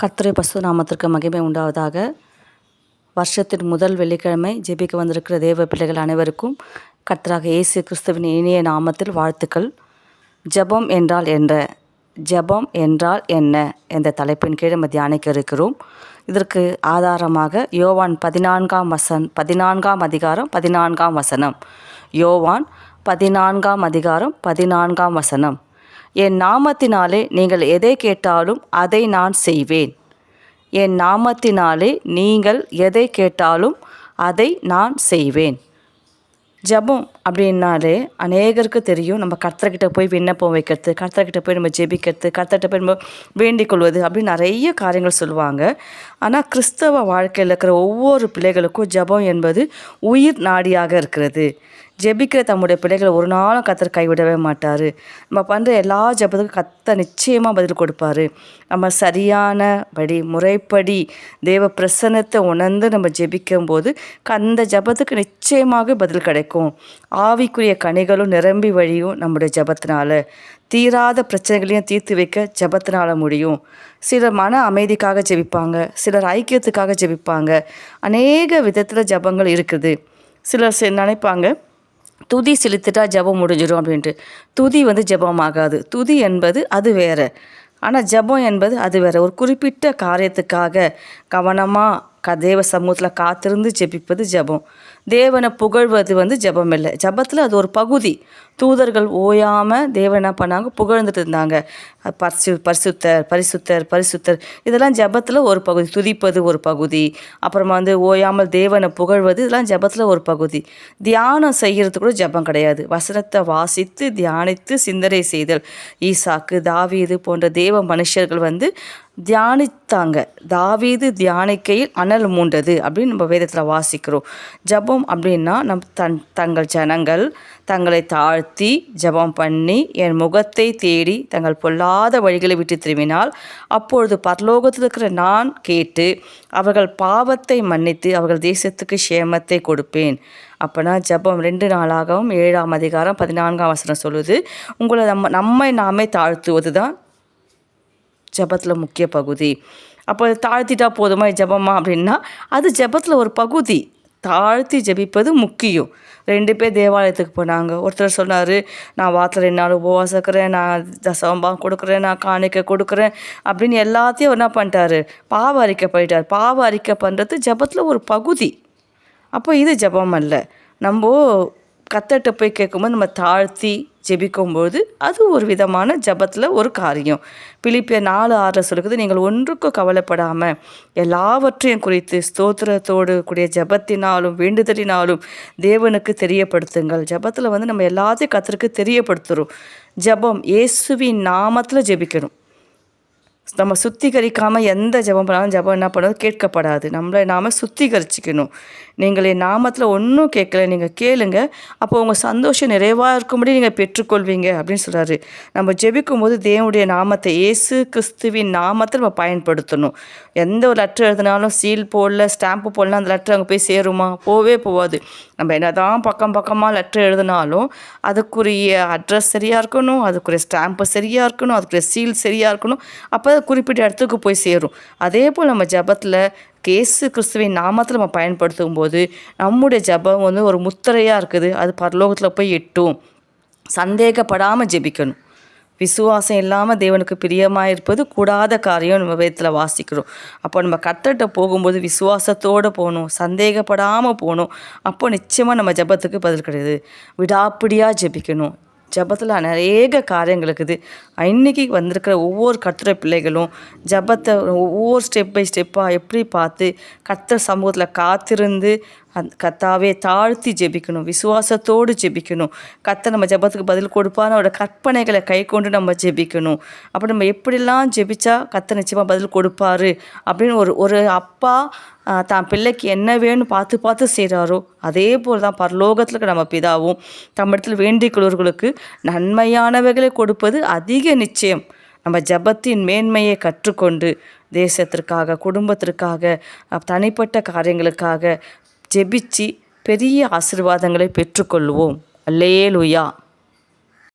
கர்த்தரை பசு நாமத்திற்கு மகிமை உண்டாவதாக. வருஷத்தின் முதல் வெள்ளிக்கிழமை ஜெபிக்க வந்திருக்கிற தேவ பிள்ளைகள் அனைவருக்கும் கர்த்தராக இயேசு கிறிஸ்துவின் இனிய நாமத்தில் வாழ்த்துக்கள். ஜெபம் என்றால் என்ற ஜெபம் என்றால் என்ன? என்ற தலைப்பின் கீழ் நம்ம தியானிக்க இருக்கிறோம். இதற்கு ஆதாரமாக யோவான் பதினான்காம் வசன் பதினான்காம் அதிகாரம் பதினான்காம் வசனம். யோவான் பதினான்காம் அதிகாரம் பதினான்காம் வசனம். என் நாமத்தினாலே நீங்கள் எதை கேட்டாலும் அதை நான் செய்வேன். என் நாமத்தினாலே நீங்கள் எதை கேட்டாலும் அதை நான் செய்வேன். ஜெபம் அப்படின்னாலே அநேகருக்கு தெரியும். நம்ம கர்த்தர்கிட்ட போய் விண்ணப்பம் வைக்கிறது கர்த்தர்கிட்ட போய் நம்ம ஜெபிக்கிறது கர்த்தர்கிட்ட போய் நம்ம வேண்டிக் கொள்வது அப்படின்னு நிறைய காரியங்கள் சொல்லுவாங்க. ஆனால் கிறிஸ்தவ வாழ்க்கையில் இருக்கிற ஒவ்வொரு பிள்ளைகளுக்கும் ஜெபம் என்பது உயிர் நாடியாக இருக்கிறது. ஜெபிக்கிற தம்முடைய பிள்ளைகளை ஒரு நாளும் கத்தர் கைவிடவே மாட்டார். நம்ம பண்ணுற எல்லா ஜெபத்துக்கும் கத்த நிச்சயமாக பதில் கொடுப்பாரு. நம்ம சரியான படி முறைப்படி தேவ பிரசன்னத்தை உணர்ந்து நம்ம ஜெபிக்கும் போது அந்த ஜெபத்துக்கு நிச்சயமாக பதில் கிடைக்கும். ஆவிக்குரிய கனிகளும் நிரம்பி வழியும் நம்முடைய ஜெபத்தினால. தீராத பிரச்சனைகளையும் தீர்த்து வைக்க ஜெபத்தினால முடியும். சிலர் மன அமைதிக்காக ஜெபிப்பாங்க சிலர் ஐக்கியத்துக்காக ஜெபிப்பாங்க. அநேக விதத்தில் ஜெபங்கள் இருக்குது. சிலர் நினைப்பாங்க துதி செலுத்திட்டா ஜெபம் முடிஞ்சிடும் அப்படின்ட்டு. துதி வந்து ஜெபம் ஆகாது துதி என்பது அது வேறு. ஆனால் ஜெபம் என்பது அது வேறு. ஒரு குறிப்பிட்ட காரியத்துக்காக கவனமாக க தேவ சமூகத்தில் காத்திருந்து ஜெபிப்பது ஜெபம். தேவனை புகழ்வது வந்து ஜபம் இல்லை ஜெபத்தில் அது ஒரு பகுதி. தூதர்கள் ஓயாமல் தேவன் என்ன பண்ணாங்க? புகழ்ந்துட்டு இருந்தாங்க. பரிசு பரிசுத்தர் பரிசுத்தர் பரிசுத்தர். இதெல்லாம் ஜெபத்தில் ஒரு பகுதி. துதிப்பது ஒரு பகுதி. அப்புறமா வந்து ஓயாமல் தேவனை புகழ்வது இதெல்லாம் ஜெபத்தில் ஒரு பகுதி. தியானம் செய்கிறது கூட ஜெபம் கிடையாது. வசனத்தை வாசித்து தியானித்து சிந்தனை செய்தல். ஈசாக்கு தாவீது போன்ற தேவ மனுஷர்கள் வந்து தியானித்தாங்க. தாவீது தியானிக்கையில் அனல் மூண்டது அப்படின்னு நம்ம வேதத்தில் வாசிக்கிறோம். ஜெபம் அப்படின்னா நம் தன் தங்கள் ஜனங்கள் தங்களை தாழ்த்தி ஜெபம் பண்ணி என் முகத்தை தேடி தங்கள் பொல்லாத வழிகளை விட்டு திரும்பினால் அப்பொழுது பரலோகத்தில் இருக்கிற நான் கேட்டு அவர்கள் பாவத்தை மன்னித்து அவர்கள் தேசத்துக்கு சேமத்தை கொடுப்பேன். அப்போனா ஜெபம் ரெண்டு நாளாகவும் ஏழாம் அதிகாரம் பதினான்காம் வசனம் சொல்லுது உங்களை நம்ம நம்மை நாமே தாழ்த்துவது தான் ஜெபத்தில் முக்கிய பகுதி. அப்போ தாழ்த்திட்டா போதுமா ஜபமா அப்படின்னா அது ஜெபத்தில் ஒரு பகுதி. தாழ்த்தி ஜெபிப்பது முக்கியம். ரெண்டு பேர் தேவாலயத்துக்கு போனாங்க. ஒருத்தர் சொன்னார் நான் வாரத்தில் ரெண்டு நாள் உபவாசம் இருக்கிறேன் நான் தசவம்பம் கொடுக்குறேன் நான் காணிக்க கொடுக்குறேன் அப்படின்னு எல்லாத்தையும் என்ன பண்ணிட்டாரு? பாவ அறிக்கை பண்ணிட்டார் பாவ அறிக்கை பண்ணுறது ஜெபத்தில் ஒரு பகுதி. அப்போ இது ஜபம் அல்ல. நம்ம கத்தட்ட போய் கேட்கும்போது நம்ம தாழ்த்தி ஜெபிக்கும்போது அது ஒரு விதமான ஜெபத்தில் ஒரு காரியம். பிலிப்பிய நாலு ஆறில் சொல்லுது நீங்கள் ஒன்றுக்கும் கவலைப்படாமல் எல்லாவற்றையும் குறித்து ஸ்தோத்திரத்தோடு கூடிய ஜெபத்தினாலும் வேண்டுதலினாலும் தேவனுக்கு தெரியப்படுத்துங்கள். ஜெபத்தில் வந்து நம்ம எல்லாத்தையும் கத்திற்கு தெரியப்படுத்துகிறோம் ஜெபம் இயேசுவின் நாமத்தில் ஜெபிக்கணும். நம்ம சுத்திகரிக்காமல் எந்த ஜெபம் பண்ணாலும் ஜபம் என்ன பண்ணாலும் கேட்கப்படாது. நம்மளை நாம் சுத்திகரிச்சிக்கணும். நீங்கள் என் நாமத்தில் ஒன்றும் கேட்கல நீங்கள் கேளுங்க. அப்போ உங்கள் சந்தோஷம் நிறைவாக இருக்கும்படி நீங்கள் பெற்றுக்கொள்வீங்க அப்படின்னு சொல்கிறாரு நம்ம ஜெபிக்கும் போது தேவனுடைய நாமத்தை இயேசு கிறிஸ்துவின் நாமத்தை நம்ம பயன்படுத்தணும். எந்த ஒரு லெட்டர் எழுதினாலும் சீல் போடல ஸ்டாம்பு போடல அந்த லெட்டர் அங்கே போய் சேருமா? போவே போகாது நம்ம என்னதான் பக்கம் பக்கமாக லெட்டர் எழுதினாலும் அதுக்குரிய அட்ரஸ் சரியாக இருக்கணும் அதுக்குரிய ஸ்டாம்பு சரியாக இருக்கணும் அதுக்குரிய சீல் சரியாக இருக்கணும். அப்போ குறிப்பிட்ட இடத்துக்கு போய் சேரும். அதே போல் நம்ம ஜெபத்தில் கேசு கிறிஸ்துவின் நாமத்தில் நம்ம பயன்படுத்தும் போது நம்முடைய ஜெபம் வந்து ஒரு முத்திரையாக இருக்குது. அது பரலோகத்தில் போய் எட்டும். சந்தேகப்படாமல் ஜெபிக்கணும். விசுவாசம் இல்லாமல் தேவனுக்கு பிரியமாக இருப்பது கூடாத காரியம் நம்ம வேதத்தில் வாசிக்கிறோம். அப்போ நம்ம கத்தட்ட போகும்போது விசுவாசத்தோடு போகணும். சந்தேகப்படாமல் போகணும். அப்போ நிச்சயமாக நம்ம ஜெபத்துக்கு பதில் கிடையாது. விடாப்பிடியாக ஜெபிக்கணும். ஜெபத்தில் அநேக காரியங்கள் இருக்குது. இன்னைக்கு வந்திருக்கிற ஒவ்வொரு கர்த்தரை பிள்ளைகளும் ஜெபத்தை ஒவ்வொரு ஸ்டெப் பை ஸ்டெப்பாக எப்படி பார்த்து கர்த்தர் சமூகத்தில் காத்திருந்து அந் கத்தாவே தாழ்த்தி ஜெபிக்கணும் விசுவாசத்தோடு ஜெபிக்கணும். கத்தை நம்ம ஜெபத்துக்கு பதில் கொடுப்பான்னு அவரோட கற்பனைகளை கை கொண்டு நம்ம ஜெபிக்கணும். அப்போ நம்ம எப்படிலாம் ஜெபிச்சா கத்தை நிச்சயமாக பதில் கொடுப்பாரு அப்படின்னு ஒரு ஒரு அப்பா தான் பிள்ளைக்கு என்ன வேணும் பார்த்து பார்த்து செய்கிறாரோ அதே போல் தான் பரலோகத்தில் நம்ம பிதாவும் தம்மிடத்தில் வேண்டிக்கொள்வர்களுக்கு நன்மையானவைகளை கொடுப்பது அதிக நிச்சயம். நம்ம ஜெபத்தின் மேன்மையை கற்றுக்கொண்டு தேசத்திற்காக குடும்பத்திற்காக தனிப்பட்ட காரியங்களுக்காக ஜெபிச்சு பெரிய ஆசீர்வாதங்களை பெற்றுக்கொள்வோம். அல்லேலுயா.